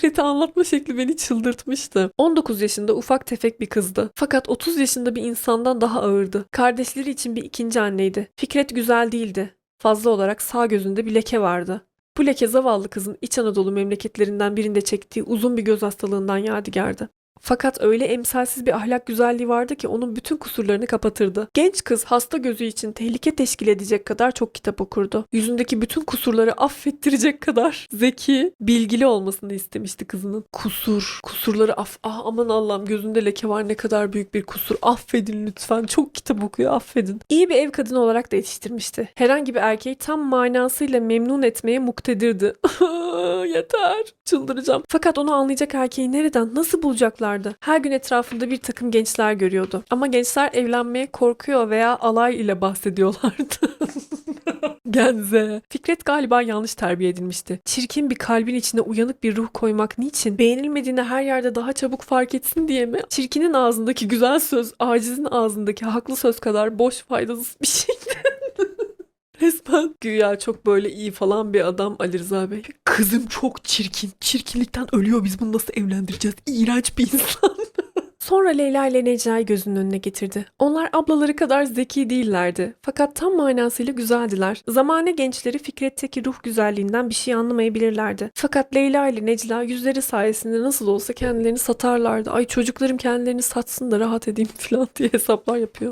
Fikret'i anlatma şekli beni çıldırtmıştı. 19 yaşında ufak tefek bir kızdı. Fakat 30 yaşında bir insandan daha ağırdı. Kardeşleri için bir ikinci anneydi. Fikret güzel değildi. Fazla olarak sağ gözünde bir leke vardı. Bu leke zavallı kızın İç Anadolu memleketlerinden birinde çektiği uzun bir göz hastalığından yadigardı. Fakat öyle emsalsiz bir ahlak güzelliği vardı ki onun bütün kusurlarını kapatırdı. Genç kız hasta gözü için tehlike teşkil edecek kadar çok kitap okurdu. Yüzündeki bütün kusurları affettirecek kadar zeki, bilgili olmasını istemişti kızının. Kusur, kusurları aff... Ah aman Allah'ım gözünde leke var ne kadar büyük bir kusur. Affedin lütfen. Çok kitap okuyor affedin. İyi bir ev kadını olarak da yetiştirmişti. Herhangi bir erkeği tam manasıyla memnun etmeye muktedirdi. Yeter. Çıldıracağım. Fakat onu anlayacak erkeği nereden, nasıl bulacaklardı? Her gün etrafında bir takım gençler görüyordu. Ama gençler evlenmeye korkuyor veya alay ile bahsediyorlardı. Genze. Fikret galiba yanlış terbiye edilmişti. Çirkin bir kalbin içine uyanık bir ruh koymak niçin? Beğenilmediğini her yerde daha çabuk fark etsin diye mi? Çirkinin ağzındaki güzel söz, acizin ağzındaki haklı söz kadar boş faydasız bir şey. Güya çok böyle iyi falan bir adam Ali Rıza Bey. Kızım çok çirkin. Çirkinlikten ölüyor. Biz bunu nasıl evlendireceğiz? İğrenç bir insan. Sonra Leyla ile Necla'yı gözünün önüne getirdi. Onlar ablaları kadar zeki değillerdi. Fakat tam manasıyla güzeldiler. Zamane gençleri Fikret'teki ruh güzelliğinden bir şey anlamayabilirlerdi. Fakat Leyla ile Necla yüzleri sayesinde nasıl olsa kendilerini satarlardı. Ay çocuklarım kendilerini satsın da rahat edeyim falan diye hesaplar yapıyor.